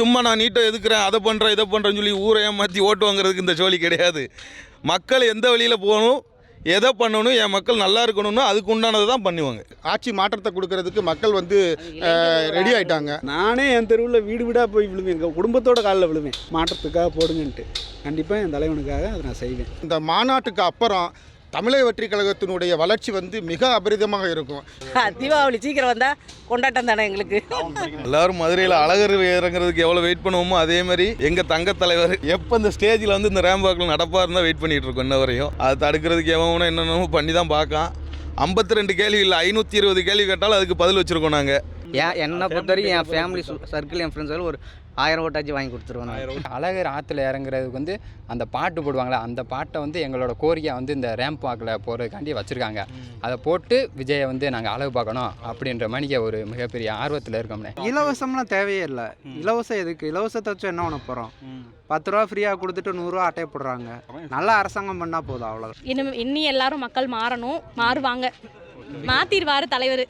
சும்மா நான் நீட்டை எதுக்குறேன்? அதை பண்ணுறேன் இதை பண்ணுறேன்னு சொல்லி ஊரை ஏமாற்றி ஓட்டு வாங்குறதுக்கு இந்த ஜோலி கிடையாது. மக்கள் எந்த வழியில் போகணும் எதை பண்ணணும் என் மக்கள் நல்லா இருக்கணும்னு அதுக்கு உண்டானதை தான் பண்ணுவாங்க. ஆட்சி மாற்றத்தை கொடுக்கறதுக்கு மக்கள் வந்து ரெடி ஆயிட்டாங்க. நானே என் தெருவில் வீடு வீடாக போய் விழுவேன். எங்கள் குடும்பத்தோட காலில் விழுவேன். மாற்றத்துக்காக போடுங்கன்ட்டு. கண்டிப்பாக என் தலைவனுக்காக அதை நான் செய்வேன். இந்த மாநாட்டுக்கு அப்புறம் தமிழக வெற்றி கழகத்தினுடைய வளர்ச்சி வந்து மிக அபரிதமாக இருக்கும். தீபாவளி சீக்கிரம் வந்தால் கொண்டாட்டம் தானே எங்களுக்கு. எல்லாரும் மதுரையில் அழகர் இறங்குறதுக்கு எவ்வளோ வெயிட் பண்ணுவோமோ அதே மாதிரி எங்கள் தங்க தலைவர் எப்போ இந்த ஸ்டேஜில் வந்து இந்த ரேம்பாக்கில் நடப்பாருன்னு தான் வெயிட் பண்ணிட்டு இருக்கோம் இன்ன வரையும். அது தடுக்கிறதுக்கு எவனும் என்னென்னமோ பண்ணி தான் பார்க்கான். ஐம்பத்தி ரெண்டு கேள்வி இல்லை ஐநூற்றி இருபது கேள்வி கேட்டாலும் அதுக்கு பதில் வச்சுருக்கோம் நாங்கள் ஏன் என்னை பொறுத்த வரைக்கும் என் ஃபேமிலி சர்க்கிள் என் ஃப்ரெண்ட்ஸ் ஒரு ஆயிரம் ஓட்டாச்சு வாங்கி கொடுத்துருவேன் நான். அழகர் ஆற்றுல இறங்குறதுக்கு வந்து அந்த பாட்டு போடுவாங்களே அந்த பாட்டை வந்து எங்களோட கோரிக்கை வந்து இந்த ரேம்ப் வாக்கில் போகிறதுக்காண்டி வச்சுருக்காங்க. அதை போட்டு விஜயை வந்து நாங்கள் அழகு பார்க்கணும் அப்படின்ற மணிக்க ஒரு மிகப்பெரிய ஆர்வத்தில் இருக்கோம்னே. இலவசம்லாம் தேவையே இல்லை. இலவசம் எதுக்கு? இலவசத்தை வச்சு என்ன பண்ண போகிறோம் பத்து ரூபா ஃப்ரீயாக கொடுத்துட்டு நூறுரூவா அட்டையை போடுறாங்க. நல்லா அரசாங்கம் பண்ணால் போதும் அவ்வளோதான் இன்னும் இன்னி எல்லாரும் மக்கள் மாறணும் மாறுவாங்க. மாத்திருவாரு தலைவர்.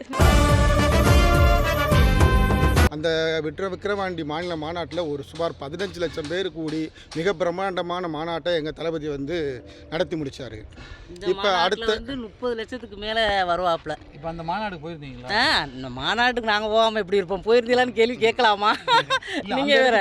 அந்த விக்ர விக்ரவாண்டி மாநில மாநாட்டில் ஒரு சுமார் பதினஞ்சு லட்சம் பேர் கூடி மிக பிரம்மாண்டமான மாநாட்டை எங்கள் தளபதி வந்து நடத்தி முடிச்சாரு. இந்த இப்ப அடுத்த- வந்து முப்பது லட்சத்துக்கு மேலே வருவாப்புல. இப்போ அந்த மாநாடுக்கு போயிருந்தீங்களா? ஆ இந்த மாநாட்டுக்கு நாங்கள் போகாமல் எப்படி இருப்போம்? போயிருந்தீங்களான்னு கேள்வி கேட்கலாமா? நீங்கள் வேற.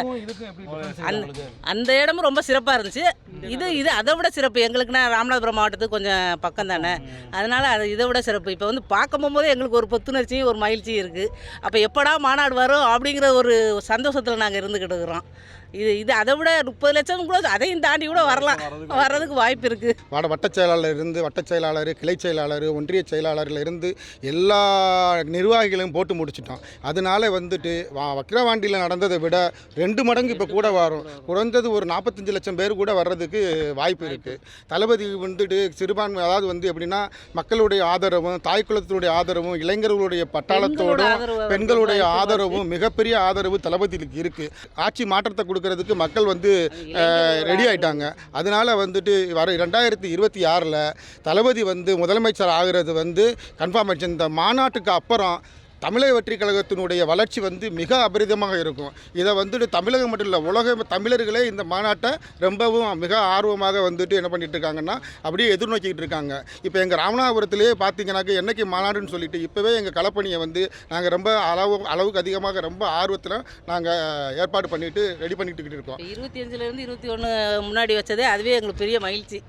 அந்த-? அந்த இடமும் ரொம்ப சிறப்பாக இருந்துச்சு. இது இது அதை விட சிறப்பு. எங்களுக்குன்னா ராமநாதபுரம் மாவட்டத்துக்கு கொஞ்சம் பக்கம் தானே. அதனால அது இதை விட சிறப்பு. இப்போ வந்து பார்க்க போகும்போது எங்களுக்கு ஒரு புத்துணர்ச்சியும் ஒரு மகிழ்ச்சியும் இருக்குது அப்போ எப்படா மாநாடு வரும்? அப்படிங்கிற ஒரு சந்தோஷத்தில் நாங்கள் இருந்துக்கிட்டு இருக்கிறோம். இது இது அதை விட முப்பது லட்சம் கூட அதையும் தாண்டி கூட வரலாம். வர்றதுக்கு வாய்ப்பு இருக்குது வட வட்டச் செயலாளர் இருந்து வட்டச் செயலாளர் கிளை செயலாளர் ஒன்றிய செயலாளர்ல இருந்து எல்லா நிர்வாகிகளையும் போட்டு முடிச்சிட்டோம். அதனால வந்துட்டு வக்கிரவாண்டியில் நடந்ததை விட ரெண்டு மடங்கு இப்போ கூட வரும். குறைந்தது ஒரு நாற்பத்தஞ்சு லட்சம் பேர் கூட வர்றதுக்கு வாய்ப்பு இருக்குது தளபதி வந்துட்டு சிறுபான்மை அதாவது வந்து எப்படின்னா மக்களுடைய ஆதரவும் தாய் குலத்தினுடைய ஆதரவும் இளைஞர்களுடைய பட்டாளத்தோடும் பெண்களுடைய ஆதரவும் மிகப்பெரிய ஆதரவு தளபதிக்கு இருக்குது ஆட்சி மாற்றத்தை கொடுக்கறதுக்கு மக்கள் வந்து ரெடி ஆயிட்டாங்க. அதனால வந்துட்டு வர ரெண்டாயிரத்தி இருபத்தி ஆறில் தளபதி வந்து முதலமைச்சர் ஆகிறது வந்து கன்ஃபார்ம் ஆயிடுச்சு இந்த மாநாட்டுக்கு அப்புறம் தமிழக வெற்றி கழகத்தினுடைய வளர்ச்சி வந்து மிக அபரிதமாக இருக்கும். இதை வந்துட்டு தமிழகம் மட்டும் இல்லை உலக தமிழர்களே இந்த மாநாட்டை ரொம்பவும் மிக ஆர்வமாக வந்துட்டு என்ன பண்ணிட்டு இருக்காங்கன்னா அப்படியே எதிர்நோக்கிட்டு இருக்காங்க. இப்போ எங்கள் ராமநாதபுரத்திலேயே பார்த்தீங்கன்னாக்க என்னைக்கு மாநாடுன்னு சொல்லிட்டு இப்போவே எங்கள் களப்பணியை வந்து நாங்கள் ரொம்ப அளவு அளவுக்கு அதிகமாக ரொம்ப ஆர்வத்தில் நாங்கள் ஏற்பாடு பண்ணிட்டு ரெடி பண்ணிட்டு இருக்கோம். இருபத்தி அஞ்சுலேருந்து இருபத்தி ஒன்று முன்னாடி வச்சதே அதுவே எங்களுக்கு பெரிய மகிழ்ச்சி.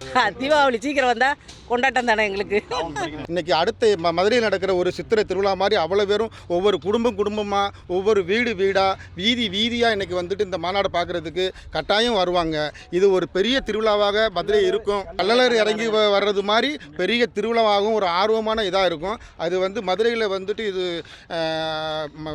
தீபாவளி சீக்கிரம் வந்தால் கொண்டாட்டம் தானே எங்களுக்கு. இன்னைக்கு அடுத்த மதுரையில் நடக்கிற ஒரு சித்திரை திருவிழா மாதிரி அவ்வளோ பேரும் ஒவ்வொரு குடும்பம் குடும்பமாக ஒவ்வொரு வீடு வீடாக வீதி வீதியாக இன்னைக்கு வந்துட்டு இந்த மாநாடு பார்க்குறதுக்கு கட்டாயம் வருவாங்க. இது ஒரு பெரிய திருவிழாவாக மதுரை இருக்கும். கள்ளலர் இறங்கி வர்றது மாதிரி பெரிய திருவிழாவாகவும் ஒரு ஆர்வமான இதாக இருக்கும். அது வந்து மதுரையில் வந்துட்டு இது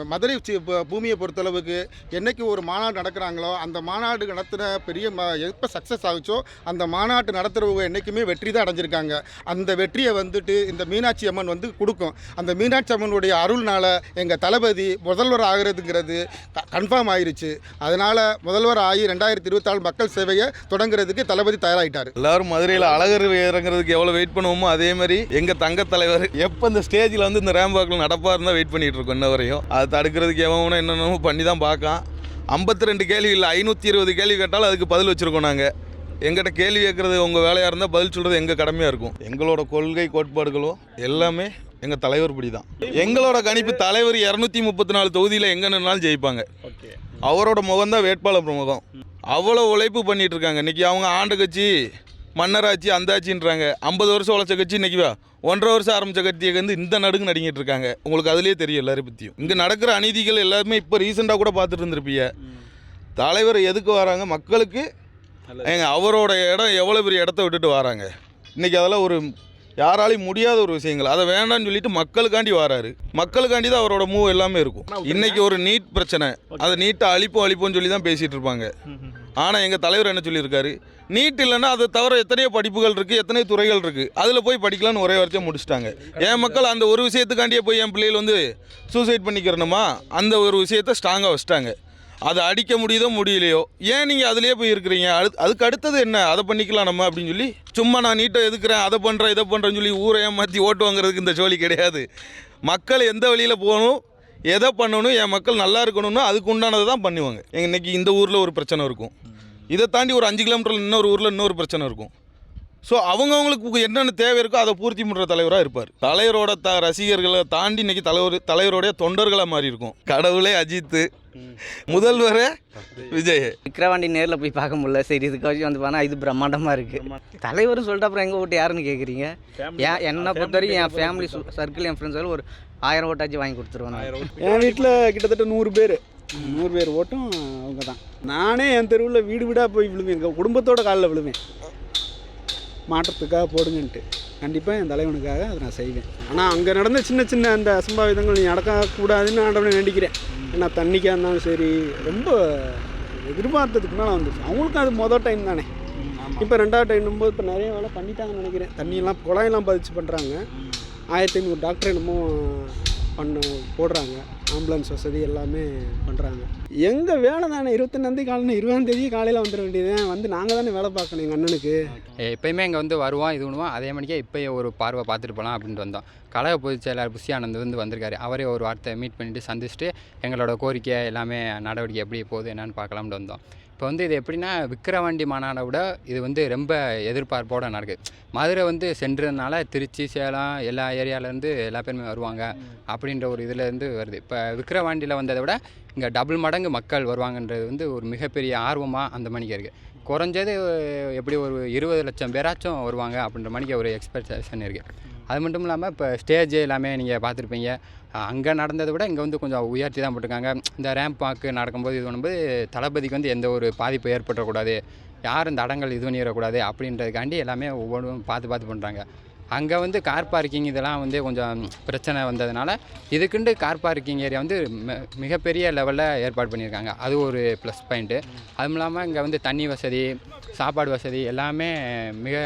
மதுரை ப- பூமியை பொறுத்தளவுக்கு என்னைக்கு ஒரு மாநாடு நடக்கிறாங்களோ அந்த மாநாடு நடத்துகிற பெரிய எப்போ சக்ஸஸ் ஆகுச்சோ அந்த மாநாட்டு நடத்துகிறவங்க என்றைக்குமே வெற்றி தான் அடைஞ்சிருக்காங்க. அந்த வெற்றியை வந்துட்டு இந்த மீனாட்சி அம்மன் வந்து கொடுக்கும். அந்த மீனாட்சி அம்மனுடைய அருள் அதனால் எங்கள் தளபதி முதல்வர் ஆகிறதுங்கிறது கன்ஃபார்ம் ஆயிருச்சு. அதனால் முதல்வர் ஆகி ரெண்டாயிரத்தி இருபத்தாலு மக்கள் சேவையை தொடங்குறதுக்கு தளபதி தயாராகிட்டார் எல்லாரும் மதுரையில் அழகர் இறங்குறதுக்கு எவ்வளோ வெயிட் பண்ணுவோமோ அதே மாதிரி எங்கள் தங்க தலைவர் எப்போ இந்த ஸ்டேஜில் வந்து இந்த ரேம்பாக்கில் நடப்பாருன்னு தான் வெயிட் பண்ணிகிட்டு இருக்கோம் இன்ன வரையும். அதை தடுக்கிறதுக்கு எவனும் என்னென்னமோ பண்ணி தான் பார்க்கான். ஐம்பத்தி ரெண்டு கேள்வி இல்லை ஐநூற்றி இருபது கேள்வி கேட்டாலும் அதுக்கு பதில் வச்சுருக்கோம் நாங்கள் எங்கிட்ட கேள்வி கேட்குறது உங்கள் வேலையாக இருந்தால் பதில் சொல்கிறது எங்கள் கடமையாக இருக்கும். எங்களோட கொள்கை கோட்பாடுகளோ எல்லாமே எங்கள் தலைவர் படி தான் எங்களோட கணிப்பு தலைவர் இரநூத்தி முப்பத்தி நாலு தொகுதியில் எங்கே நின்னாலும் ஜெயிப்பாங்க. அவரோட முகம் தான் வேட்பாளர் முகம். அவ்வளோ உழைப்பு பண்ணிட்டு இருக்காங்க. இன்னைக்கு அவங்க ஆண்டு கட்சி மன்னராட்சி அந்தாட்சின்றாங்க. ஐம்பது வருஷம் உழைச்ச கட்சி இன்னைக்கு வா ஒன்றரை வருஷம் ஆரம்பிச்ச கட்சியை வந்து இந்த நடுக்கு நடிங்கிட்டு இருக்காங்க. உங்களுக்கு அதுலேயே தெரியும் எல்லாரையும் பற்றியும் இங்கே நடக்கிற அநீதிகள் எல்லாருமே இப்போ ரீசெண்டாக கூட பார்த்துட்டு இருந்திருப்பீங்க தலைவர் எதுக்கு வராங்க? மக்களுக்கு ஏங்க அவரோட இடம் எவ்வளோ பெரிய இடத்த விட்டுட்டு வராங்க? இன்னைக்கு அதெல்லாம் ஒரு யாராலையும் முடியாத ஒரு விஷயங்கள். அதை வேண்டாம்னு சொல்லிட்டு மக்களுக்காண்டி வராரு. மக்களுக்காண்டி தான் அவரோட மூவ் எல்லாமே இருக்கும். இன்னைக்கு ஒரு நீட் பிரச்சனை. அதை நீட்டை அழிப்போம் அழிப்போம்னு சொல்லி தான் பேசிட்டு இருப்பாங்க. ஆனால் எங்கள் தலைவர் என்ன சொல்லியிருக்காரு? நீட் இல்லைன்னா அதை தவிர எத்தனையோ படிப்புகள் இருக்குது எத்தனையோ துறைகள் இருக்குது அதில் போய் படிக்கலாம்னு ஒரே வார்த்தையை முடிச்சிட்டாங்க. என் மக்கள் அந்த ஒரு விஷயத்துக்காண்டியே போய் என் பிள்ளைகள் வந்து சூசைட் பண்ணிக்கிறணுமா? அந்த ஒரு விஷயத்தை ஸ்ட்ராங்காக வச்சுட்டாங்க. அதை அடிக்க முடியுதோ முடியலையோ? ஏன் நீங்கள் அதுலேயே போய் இருக்கிறீங்க? அடு அதுக்கு அடுத்தது என்ன? அதை பண்ணிக்கலாம் நம்ம அப்படின்னு சொல்லி சும்மா நான் நீட்டை எதுக்குறேன்? அதை பண்ணுறேன் இதை பண்ணுறேன்னு சொல்லி ஊரை ஏமாற்றி ஓட்டு வாங்குறதுக்கு இந்த ஜோலி கிடையாது. மக்கள் எந்த வழியில் போகணும் எதை பண்ணணும் என் மக்கள் நல்லா இருக்கணும்னு அதுக்கு உண்டானதை தான் பண்ணுவாங்க. எங்க இந்த ஊரில் ஒரு பிரச்சனை இருக்கும். இதை தாண்டி ஒரு அஞ்சு கிலோமீட்டரில் இன்னொரு ஊரில் இன்னொரு பிரச்சனை இருக்கும். ஸோ அவங்கவுங்களுக்கு என்னென்ன தேவை இருக்கோ அதை பூர்த்தி பண்ணுற தலைவராக இருப்பார். தலைவரோட த ரசிகர்களை தாண்டி இன்னைக்கு தலைவர் தலைவருடைய தொண்டர்களாக மாறி இருக்கும். கடவுளே அஜித்து. முதல்வரே விஜய். விக்ரவாண்டி நேரில் போய் பார்க்க முடியல. சரி இதுக்காச்சும் வந்து பார்த்தா இது பிரம்மாண்டமாக இருக்குது தலைவரும் சொல்லிட்டு அப்புறம் எங்கள் ஓட்டு யாருன்னு கேட்குறீங்க ஏன் என்னை பொறுத்த வரைக்கும் என் ஃபேமிலி சர்க்கிள் என் ஃப்ரெண்ட்ஸ் ஒரு ஆயிரம் ஓட்டாச்சும் வாங்கி கொடுத்துருவேன் நான். என் வீட்டில் கிட்டத்தட்ட நூறு பேர். நூறு பேர் ஓட்டும் அவங்க தான் நானே என் தெருவில் வீடு வீடாக போய் விழுவேன். எங்கள் குடும்பத்தோட காலில் விழுவேன். மாற்றத்துக்காக போடுங்கன்ட்டு. கண்டிப்பாக என் தலைவனுக்காக அதை நான் செய்வேன். ஆனால் அங்கே நடந்த சின்ன சின்ன அந்த அசம்பாவிதங்கள் நீ நடக்கக்கூடாதுன்னு ஆண்டவனை வேண்டிக்கிறேன் ஏன்னா தண்ணிக்காக இருந்தாலும் சரி ரொம்ப எதிர்பார்த்ததுக்கு மேலே வந்துச்சு. அவங்களுக்கும் அது மொதல் டைம் தானே. இப்போ ரெண்டாவது டைம் போது இப்போ நிறைய வேலை பண்ணிட்டாங்கன்னு நினைக்கிறேன். தண்ணியெல்லாம் குழாயெல்லாம் பதிச்சு பண்ணுறாங்க ஆயிரத்தி ஐநூறு டாக்டர் என்னமோ பண்ண போடுறாங்க. ஆம்புலன்ஸ் வசதி எல்லாமே பண்ணுறாங்க எங்கள் வேலை தானே? இருபத்தொன்னாந்தேதி காலையில் இருபதாந்தேதி காலையில் வந்துட வேண்டியது. வந்து நாங்கள் தானே வேலை பார்க்கணும் எங்கள் அண்ணனுக்கு. எப்பயுமே இங்கே வந்து வருவோம் இது பண்ணுவோம் அதே மணிக்கே இப்போயே ஒரு பார்வை பார்த்துட்டு போகலாம் அப்படின்ட்டு வந்தோம். கழக பொதுச் செயலாளர் புஷி ஆனந்த் வந்து வந்திருக்காரு. அவரே ஒரு வார்த்தை மீட் பண்ணிட்டு சந்திச்சுட்டு எங்களோட கோரிக்கை எல்லாமே நடவடிக்கை எப்படி போகுது என்னன்னு பார்க்கலாம்னு வந்தோம். இப்போ வந்து இது எப்படின்னா விக்கிரவாண்டி மாநாடை விட இது வந்து ரொம்ப எதிர்பார்ப்போட நடக்குது மதுரை வந்து சென்றதுனால திருச்சி சேலம் எல்லா ஏரியாவிலேருந்து எல்லா பேருமே வருவாங்க அப்படின்ற ஒரு இதுலேருந்து வருது. இப்போ விக்கிரவாண்டியில் வந்ததை விட இங்கே டபுள் மடங்கு மக்கள் வருவாங்கன்றது வந்து ஒரு மிகப்பெரிய ஆர்வமாக அந்த மணிக்கு இருக்குது குறைஞ்சது எப்படி ஒரு இருபது லட்சம் பேராச்சும் வருவாங்க அப்படின்ற மணிக்கு ஒரு எக்ஸ்பெக்டேஷன் இருக்குது அது மட்டும் இல்லாமல் இப்போ ஸ்டேஜ் எல்லாமே நீங்கள் பார்த்துருப்பீங்க. அங்கே நடந்ததை விட இங்கே வந்து கொஞ்சம் உயர்த்தி தான் போட்டிருக்காங்க. இந்த ரேம்ப் வாக்கு நடக்கும்போது இது பண்ணும்போது தளபதிக்கு வந்து எந்த ஒரு பாதிப்பு ஏற்படக்கூடாது யாரும் இந்த அடங்கல் இது பண்ணிடக்கூடாது அப்படின்றதுக்காண்டி எல்லாமே ஒவ்வொன்றும் பார்த்து பார்த்து பண்ணுறாங்க அங்கே வந்து கார் பார்க்கிங் இதெல்லாம் வந்து கொஞ்சம் பிரச்சனை வந்ததுனால இதுக்குண்டு கார் பார்க்கிங் ஏரியா வந்து மிகப்பெரிய லெவலில் ஏற்பாடு பண்ணியிருக்காங்க. அது ஒரு ப்ளஸ் பாயிண்ட்டு அதுவும் இல்லாமல் இங்கே வந்து தண்ணி வசதி சாப்பாடு வசதி எல்லாமே மிக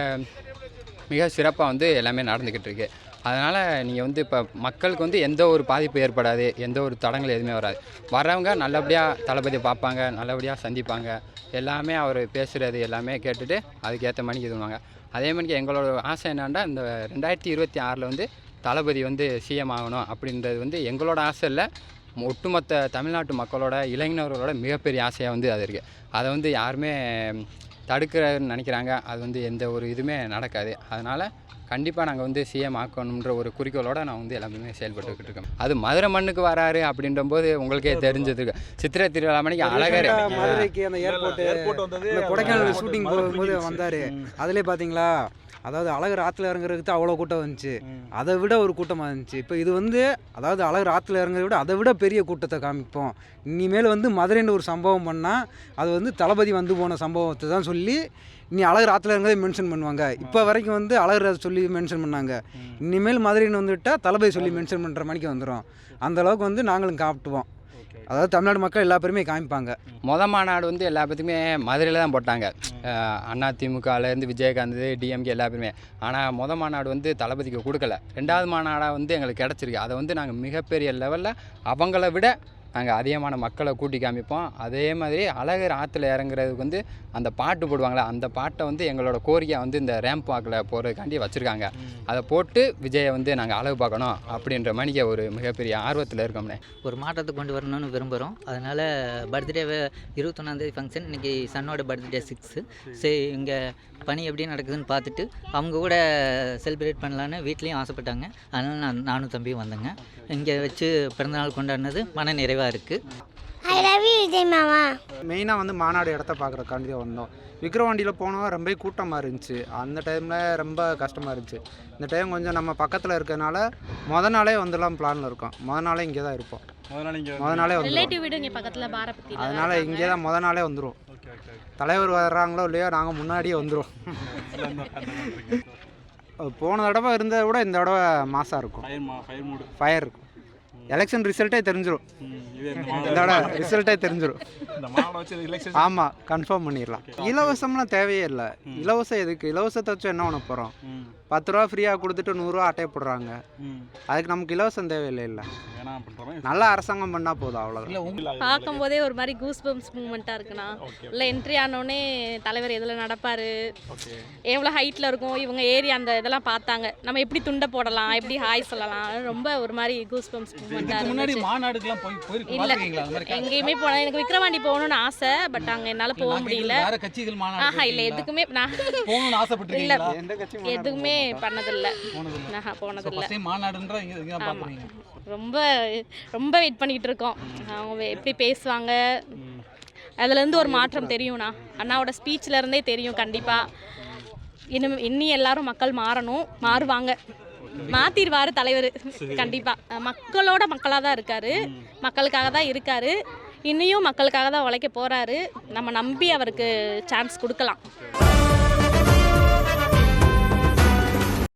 மிக சிறப்பாக வந்து எல்லாமே நடந்துக்கிட்டு இருக்கு அதனால் நீங்கள் வந்து இப்போ மக்களுக்கு வந்து எந்த ஒரு பாதிப்பு ஏற்படாது எந்த ஒரு தடங்கள் எதுவுமே வராது. வரவங்க நல்லபடியாக தளபதியை பார்ப்பாங்க நல்லபடியாக சந்திப்பாங்க. எல்லாமே அவர் பேசுகிறது எல்லாமே கேட்டுட்டு அதுக்கேற்ற மணிக்கு இது பண்ணுவாங்க. அதே மாதிரி எங்களோட ஆசை என்னென்னா இந்த ரெண்டாயிரத்தி இருபத்தி ஆறில் வந்து தளபதி வந்து சிஎம் ஆகணும் அப்படின்றது வந்து எங்களோட ஆசை இல்லை. ஒட்டுமொத்த தமிழ்நாட்டு மக்களோட இளைஞர்களோட மிகப்பெரிய ஆசையாக வந்து அது இருக்குது அதை வந்து யாருமே தடுக்கிறன்னு நினைக்கிறாங்க. அது வந்து எந்த ஒரு இதுவுமே நடக்காது. அதனால் கண்டிப்பாக நாங்கள் வந்து சிஎம் ஆக்கணுன்ற ஒரு குறிக்கோளோட நான் வந்து எல்லாமே செயல்பட்டுக்கிட்டு இருக்கேன் அது மதுரை மண்ணுக்கு வராரு அப்படின்ற போது உங்களுக்கே தெரிஞ்சது சித்திரை திருவிழா மணிக்கு அழகர். மதுரைக்கு அந்த ஏர்போர்ட்டு இந்த கொடைக்கானல் ஷூட்டிங் போகும்போது வந்தார். அதிலே பார்த்தீங்களா அதாவது அழகர் ஆற்றுல இறங்குறதுக்கு அவ்வளோ கூட்டம் வந்துச்சு. அதை விட ஒரு கூட்டமாக இருந்துச்சு. இப்போ இது வந்து அதாவது அழகர் ஆற்றுல இறங்குறத விட அதை விட பெரிய கூட்டத்தை காமிப்போம். இனிமேல் வந்து மதுரைன்னு ஒரு சம்பவம் பண்ணால் அது வந்து தளபதி வந்து போன சம்பவத்தை தான் சொல்லி இனி அழகர் ஆற்றுல இறங்குறதே மென்ஷன் பண்ணுவாங்க. இப்போ வரைக்கும் வந்து அழகர் சொல்லி மென்ஷன் பண்ணாங்க. இனிமேல் மதுரைன்னு வந்துவிட்டால் தளபதி சொல்லி மென்ஷன் பண்ணுற மணிக்கு வந்துடும் அந்த அளவுக்கு வந்து நாங்களும் காட்டுவோம் அதாவது தமிழ்நாடு மக்கள் எல்லா பேருமே காமிப்பாங்க. மொத மாநாடு வந்து எல்லா பேத்துக்குமே மதுரையில் தான் போட்டாங்க. அண்ணா திமுகலேருந்து விஜயகாந்த் டிஎம்கே எல்லா பேருமே. ஆனால் மொத மாநாடு வந்து தளபதிக்கு கொடுக்கல. ரெண்டாவது மாநாடாக வந்து எங்களுக்கு கிடச்சிருக்கு. அதை வந்து நாங்கள் மிகப்பெரிய லெவலில் அவங்கள விட நாங்கள் அதிகமான மக்களை கூட்டி காமிப்போம். அதே மாதிரி அழகர் ஆற்றுல இறங்குறதுக்கு வந்து அந்த பாட்டு போடுவாங்களே அந்த பாட்டை வந்து எங்களோட கோரிக்கை வந்து இந்த ரேம்ப் வாக்கில் போகிறதுக்காண்டி வச்சுருக்காங்க. அதை போட்டு விஜயை வந்து நாங்கள் அழகு பார்க்கணும் அப்படின்ற மணிக்கு ஒரு மிகப்பெரிய ஆர்வத்தில் இருக்கோம்னே. ஒரு மாற்றத்தை கொண்டு வரணும்னு விரும்புகிறோம் அதனால் பர்த்டேவை இருபத்தொன்னாந்தேதி ஃபங்க்ஷன் இன்றைக்கி சன்னோட பர்த்டே சிக்ஸு சரி இங்கே பணி எப்படி நடக்குதுன்னு பார்த்துட்டு அவங்க கூட செலிப்ரேட் பண்ணலான்னு வீட்லேயும் ஆசைப்பட்டாங்க. அதனால் நான் நானும் தம்பியும் வந்தேங்க. இங்கே வச்சு பிறந்தநாள் கொண்டாடினது மன நிறைவாக இருக்குது ஐ லவ் யூ விஜய் மாமா. மெயினாக வந்து மாநாடு இடத்த பார்க்குறக்காண்டி வந்தோம். விக்ரவாண்டியில் போனோம் ரொம்ப கூட்டமாக இருந்துச்சு. அந்த டைமில் ரொம்ப கஷ்டமாக இருந்துச்சு. இந்த டைம் கொஞ்சம் நம்ம பக்கத்தில் இருக்கிறதுனால முத நாளே வந்துடலாம் பிளானில் இருக்கோம். முத நாளே இங்கே தான் இருப்போம். முத நாளே வந்துடும் ரிலேட்டிவ் வீடு இங்கே பக்கத்தில் பாரபத்தி அதனால் இங்கே தான் முத நாளே வந்துடும் தலைவர் வர்றாங்களோ இல்லையோ நாங்கள் முன்னாடியே வந்துடும் போன தடவை இருந்ததை விட இந்த தடவை மாசாக இருக்கும். ஃபயர் இருக்கும். எலெக்ஷன் ரிசல்ட்டே தெரிஞ்சிடும் இந்த தடவை ரிசல்ட்டே தெரிஞ்சிடும் ஆமாம் கன்ஃபார்ம் பண்ணிடலாம். இலவசம்லாம் தேவையே இல்லை. இலவசம் எதுக்கு? இலவசத்தை வச்சு என்ன பண்ண போகிறோம் பத்து ரூபா ஃப்ரீயாக கொடுத்துட்டு நூறுரூவா அட்டையை போடுறாங்க. அதுக்கு நமக்கு இலவசம் தேவையில்லை இல்லை நல்ல அரசாங்கம் பண்ணால் போதும் அவ்வளோதான் உங்களுக்கு பார்க்கும்போதே ஒரு மாதிரி கூஸ் பம்ப்ஸ் மூமெண்ட்டாக இருக்குண்ணா. இல்லை என்ட்ரி ஆனோடனே தலைவர் எதில் நடப்பார்? எவ்வளோ ஹைட்டில் இருக்கும்? இவங்க ஏறி அந்த இதெல்லாம் பார்த்தாங்க. நம்ம எப்படி துண்டை போடலாம்? எப்படி ஹாய் சொல்லலாம்? ரொம்ப ஒரு மாதிரி கூஸ் பம்ப்ஸ் மூமெண்ட்டாக இல்லை. எங்கேயுமே போனேன் எனக்கு விக்ரவாண்டி போகணும்னு ஆசை பட் அங்கே என்னால் போக முடியல. ஆஹா இல்லை? எதுக்குமே நான் போகணும்னு பண்ணதில்லை. ஆஹா போனதில்லை. மாநாடுன்ற ரொம்ப ரொம்ப வெயிட் பண்ணிட்டு இருக்கோம். அவங்க எப்படி பேசுவாங்க? அதுலேருந்து ஒரு மாற்றம் தெரியும்ண்ணா அண்ணாவோட ஸ்பீச்ல இருந்தே தெரியும் கண்டிப்பாக இன்னும் இன்னி எல்லாரும் மக்கள் மாறணும். மாறுவாங்க. மாத்திருவாரு தலைவர். கண்டிப்பாக மக்களோட மக்களாக தான் இருக்காரு. மக்களுக்காக தான் இருக்காரு. இன்னியும் மக்களுக்காக தான் உழைக்க போறாரு. நம்ம நம்பி அவருக்கு சான்ஸ் கொடுக்கலாம்.